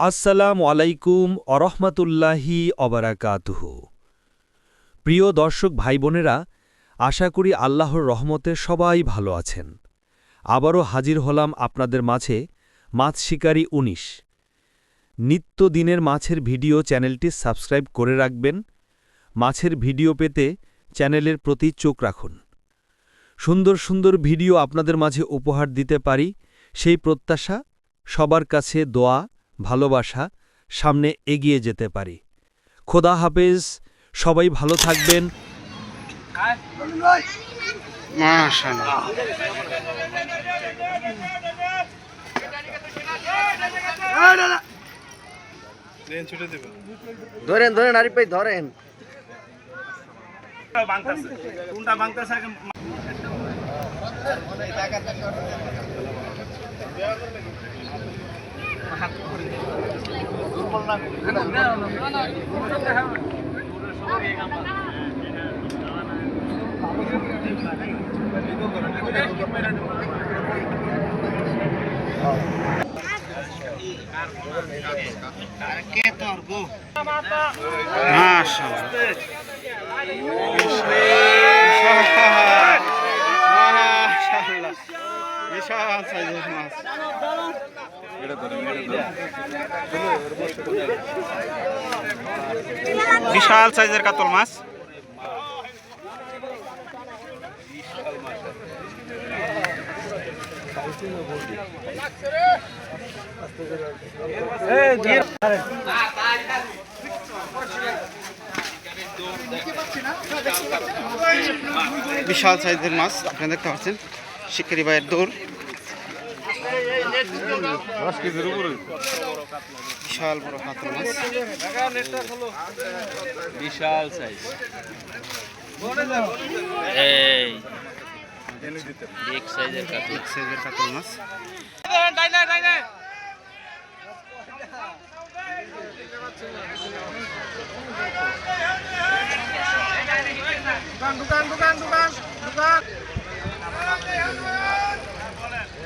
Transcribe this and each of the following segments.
আসসালামু আলাইকুম অরহমতুল্লাহি অবরাকাতুহ প্রিয় দর্শক ভাই বোনেরা আশা করি আল্লাহর রহমতে সবাই ভালো আছেন। আবারও হাজির হলাম আপনাদের মাঝে মাছ শিকারী উনিশ। নিত্যদিনের মাছের ভিডিও চ্যানেলটি সাবস্ক্রাইব করে রাখবেন। মাছের ভিডিও পেতে চ্যানেলের প্রতি চোখ রাখুন। সুন্দর সুন্দর ভিডিও আপনাদের মাঝে উপহার দিতে পারি। সেই প্রত্যাশা, সবার কাছে দোয়া ভালোবাসা সামনে এগিয়ে যেতে পারি। খোদা হাফেজ, সবাই ভালো থাকবেন। ধরেন ধরেন, আরিফ ভাই, ধরেন। মাশাআল্লাহ মাশাআল্লাহ বিশাল সাইজের মাছ বিশাল সাইজের কাতল মাছ। বিশাল সাইজের মাছ আপনারা দেখতে পাচ্ছেন। শিকারি ভাইয়ের দৌড়। বিশাল বড় কাতল মাছ। বিশাল সাইজ এই। বিগ সাইজের কাতল। এক সাইজের কাতল মাছ।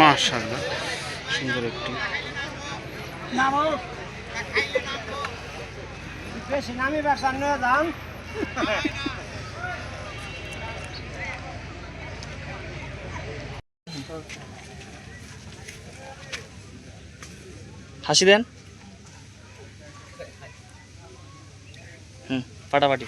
মাশাআল্লাহ সুন্দর একটি। বেশি নামি ব্যবসা নিয়ে যান। হাসি দেন? হুম ফাটাফাটি।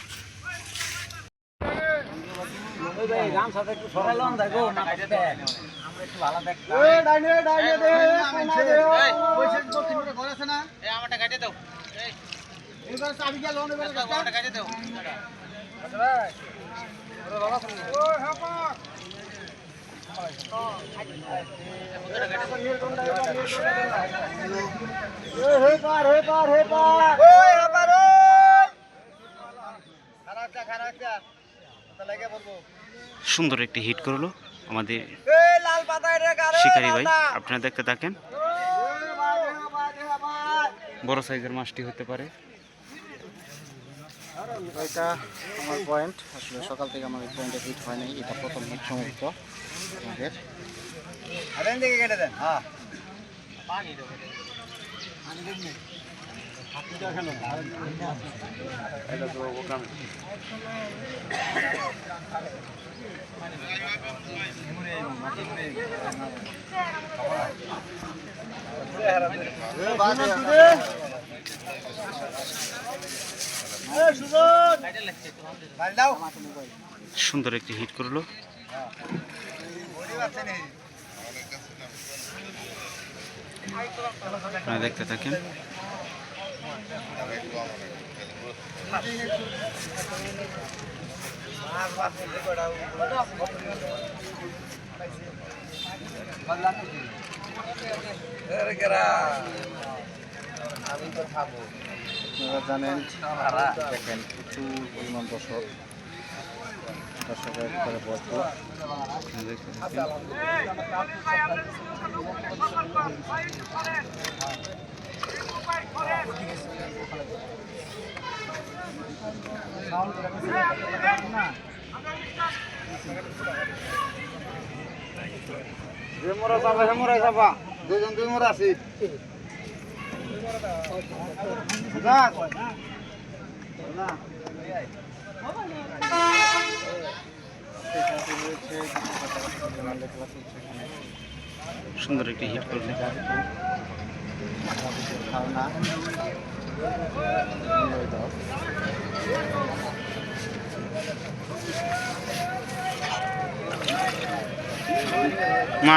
হে পার হে পার হে পার ওই হাপা রে খারাপ যা খারাপ যা লাগে বলব সুন্দর একটি হিট করল আমাদের শিকারি ভাই। আপনারা দেখতে থাকেন। বড় সাইজের মাছটি হতে পারে। এটা আমার পয়েন্ট আসলে সকাল থেকে আমার এই পয়েন্টে হিট হয় নাই। এটা প্রথম হিট সম্ভবত আমাদের। দিকে কেটে দেন। হ্যাঁ। সুন্দর একটি হিট করল। দেখতে থাকেন। আপনারা জানেন দেখেন প্রচুর পরিমাণ দর্শক দর্শকের দেখতে হেমরা যাবা হেমরা যাবা দুজন দুই মোরা আছি যাক না সেখানে রয়েছে চলছে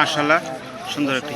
এখানে সুন্দর একটি।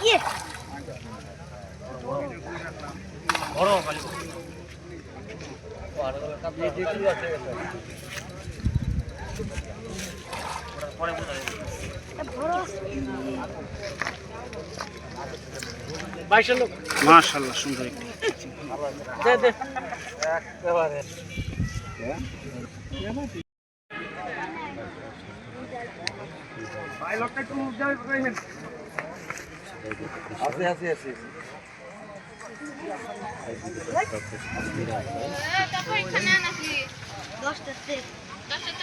হিট করবে ধারণা মাশাল্লাহ সুন্দর একটি আপনার সুদাই হ্যাঁ মাশাল্লাহ সুন্দর একটি। একেবারে আছে আছে আছে তা পরীক্ষা নেয় নাকি দশটাতে দশটাতে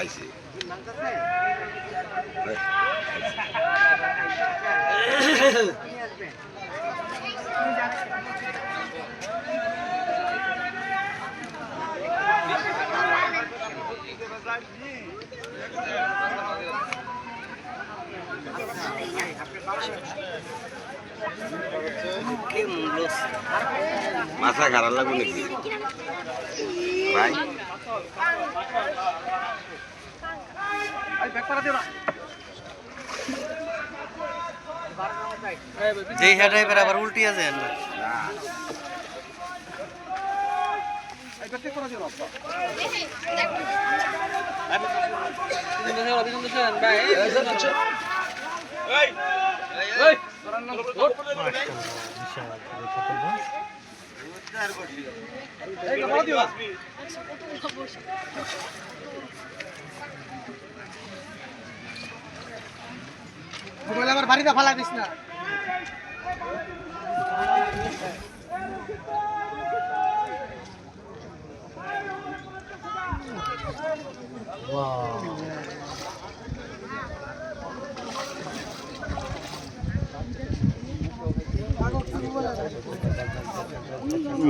খাইছি মাথা খারাপ লাগবে নাকি? ভাই? যেই হেড ড্রাইভার আবার উল্টিয়া যায় না মোবাইল আবার বাড়িতে ফালা দিস না।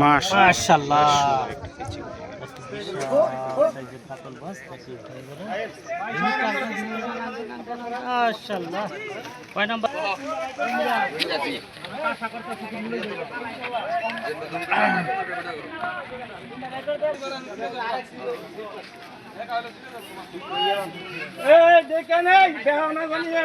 মাশাআল্লাহ। মাশাআল্লাহ। কয় নাম্বার? এই দেখে নেই বেহানা জানিয়ে।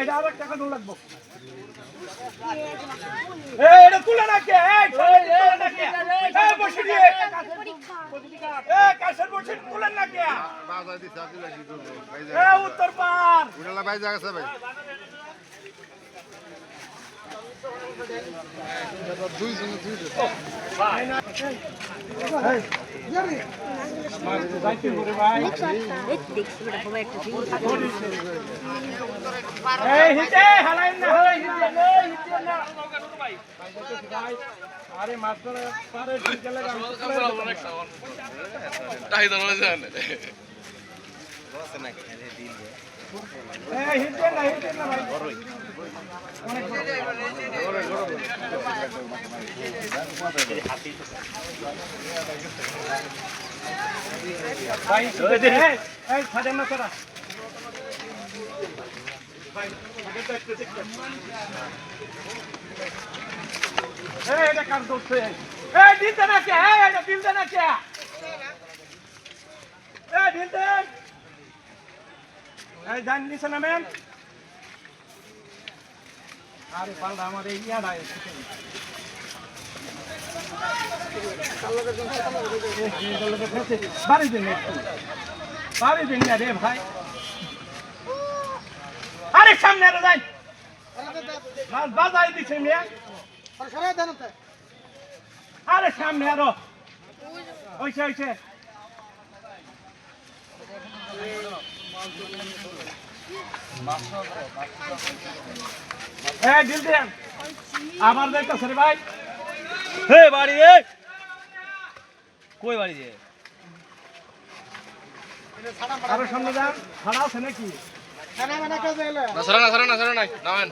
এটা আবার টাকা দূর লাগবো। এটা তুলে না কে এই তুলে না কে আরে মাত্র পারে হিতে এটা কার ধরছে এই দিতে না কে এটা দিতে না কে এই দিতে এই জান নিছে না ম্যাম আরে পাল্লা আমার এই এসেছে। বাড়ি দিন একটু। বাড়ি দিন না রে ভাই। আরে সামনে আরে যাই। বাজাই দিছে মেয়ে। আরে সামনে আরও। ওইছে ওইছে। হ্যাঁ দিল দেন আমার দেখতেছে রে ভাই। হে বাড়ি রে। কই বাড়ি রে? আরও সামনে যান। আছে নাকি? সরা না সরা না সরা নাই নামেন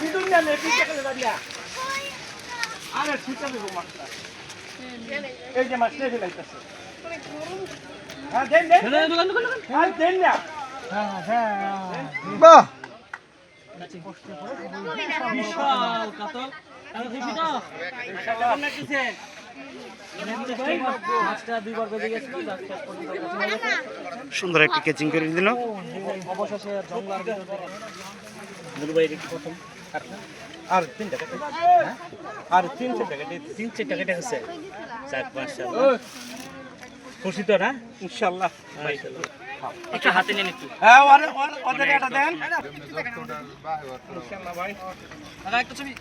ভিতর নিয়ে নে পিছে গেলে দাঁড়িয়া আরে ঠিক আছে গো মাছটা। এই যে ফেলাইতেছে হ্যাঁ দেন দেন। হ্যাঁ দেন না। বাহ। বিশাল কাতল। সুন্দর একটি কেচিং করে দিল। অবশেষে জঙ্গলার ভিতরে দুলবাই একটু আর তিন টাকা আর তিন চার টাকা গেছে যাক খুশি তো না? ইনশাআল্লাহ। একটু হাতে নেন একটু। হ্যাঁ ওরে ওরে- ওদের এটা দেন। দাদা একটু ছবি।